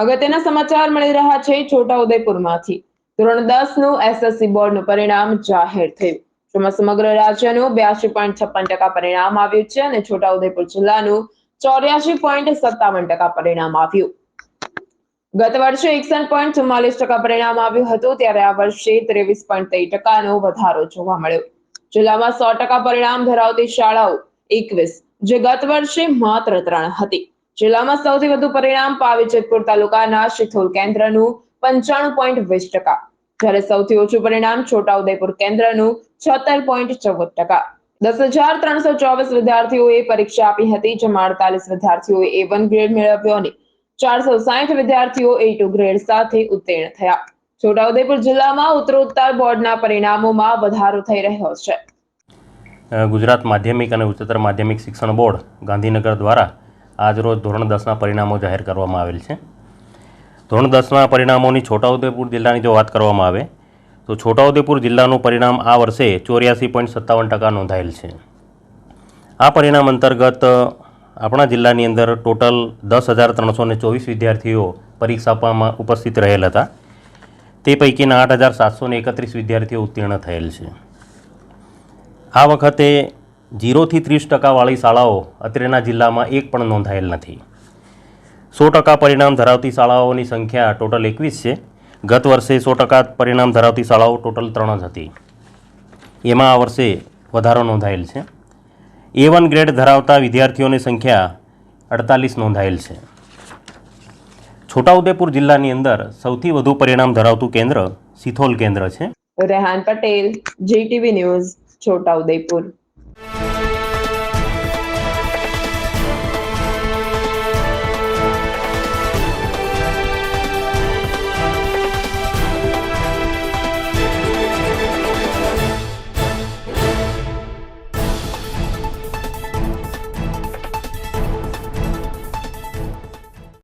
અગત્યના સમાચાર મળી રહ્યા છે છોટાઉદેપુરમાંથી, ધોરણ દસનું એસએસસી બોર્ડનું પરિણામ જાહેર થયું. જેમાં સમગ્ર રાજ્યનું બ્યાસી પોઈન્ટ છપ્પન ટકા પરિણામ આવ્યું છે અને છોટાઉદેપુર જિલ્લાનું ચોર્યાસી પોઈન્ટ સત્તાવન ટકા પરિણામ આવ્યું. ગત વર્ષે એકસઠ પોઈન્ટ ચુમ્માલીસ ટકા પરિણામ આવ્યું હતું, ત્યારે આ વર્ષે ત્રેવીસ પોઈન્ટ ત્રણ ટકાનો વધારો જોવા મળ્યો. જિલ્લામાં સો ટકા પરિણામ ધરાવતી શાળાઓ એકવીસ, જે ગત વર્ષે માત્ર ત્રણ હતી. જિલ્લામાં સૌથી વધુ પરિણામ પાવી તાલુકાના શિથોલ કેન્દ્રનું પંચાણું પોઈન્ટ વીસ ટકા. જ્યારે સૌથી ઓછું પરિણામ છોટાઉદેપુર કેન્દ્રનું છોતેર પોઈન્ટ ચૌદ ટકા. દસ હજાર ત્રણસો ચોવીસ વિદ્યાર્થીઓએ પરીક્ષા આપી હતી, જેમાં અડતાલીસ વિદ્યાર્થીઓએ એ વન ગ્રેડ મેળવ્યો અને ચારસો સાઠ વિદ્યાર્થીઓ એ ટુ ગ્રેડ સાથે ઉત્તીર્ણ થયા. છોટાઉદેપુર જિલ્લામાં ઉત્તરોત્તર બોર્ડના પરિણામોમાં વધારો થઈ રહ્યો છે. ગુજરાત માધ્યમિક અને ઉચ્ચતર માધ્યમિક શિક્ષણ બોર્ડ ગાંધીનગર દ્વારા આજરોજ ધોરણ દસના પરિણામો જાહેર કરવામાં આવેલ છે. ધોરણ દસના પરિણામોની છોટાઉદેપુર જિલ્લાની જો વાત કરવામાં આવે, તો છોટાઉદેપુર જિલ્લાનું પરિણામ આ વર્ષે ચોર્યાસી પોઈન્ટ સત્તાવન ટકા નોંધાયેલ છે. આ પરિણામ અંતર્ગત આપણા જિલ્લાની અંદર ટોટલ દસ હજાર ત્રણસો ને ચોવીસ વિદ્યાર્થીઓ પરીક્ષા આપવામાં ઉપસ્થિત રહેલ હતા. તે પૈકીના આઠ હજાર સાતસો એકત્રીસ વિદ્યાર્થીઓ ઉત્તીર્ણ થયેલ છે. આ વખતે જીરોથી ત્રીસ ટકાવાળી શાળાઓ અત્રેના જિલ્લામાં એક પણ નોંધાયેલ નથી. સો ટકા પરિણામ ધરાવતી શાળાઓની સંખ્યા ટોટલ એકવીસ છે. ગત વર્ષે સો ટકા પરિણામ ધરાવતી શાળાઓ ટોટલ ત્રણ જ હતી. એમાં આ વર્ષે વધારો નોંધાયેલ છે. એ વન ગ્રેડ ધરાવતા વિદ્યાર્થીઓની સંખ્યા અડતાલીસ નોંધાયેલ છે. છોટાઉદેપુર જિલ્લાની અંદર સૌથી વધુ પરિણામ ધરાવતું કેન્દ્ર સિથોલ કેન્દ્ર છે. Rehan Patel, GTV news, Chhotaudepur.